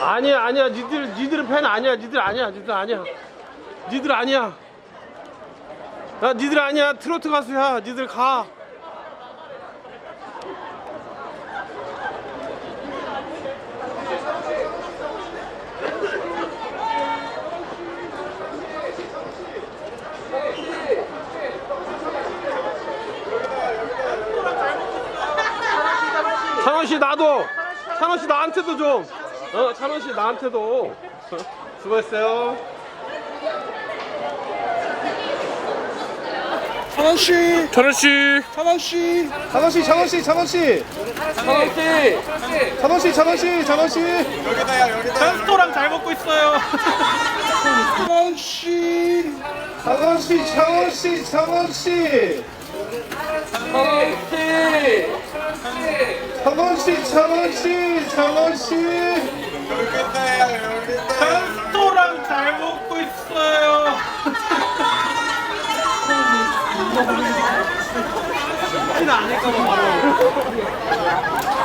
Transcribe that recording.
아니야 아니야. 니들 니들은 팬 아니야. 니들 아니야. 니들 아니야. 니들 아니야. 야 니들 아니야. 트로트 가수야. 니들 가. 찬원 씨 나도. 찬원 씨 나한테도 좀. 어 찬원 씨 나한테도. 수고했어요. 찬원 씨, 찬원 씨. 찬원 씨, 찬원 씨, 찬원 씨, 찬원 씨, 찬원 씨. 찬원 씨, 찬원 씨, 찬원 씨, 찬스토랑 잘 먹고 있어요. 찬원 씨, 찬원 씨, 찬원 씨, 찬원 씨, 찬원 씨, 찬원 씨, 찬원 씨. 찬스토랑 잘 먹고 있어요. 티는 아닐까 봐 바로.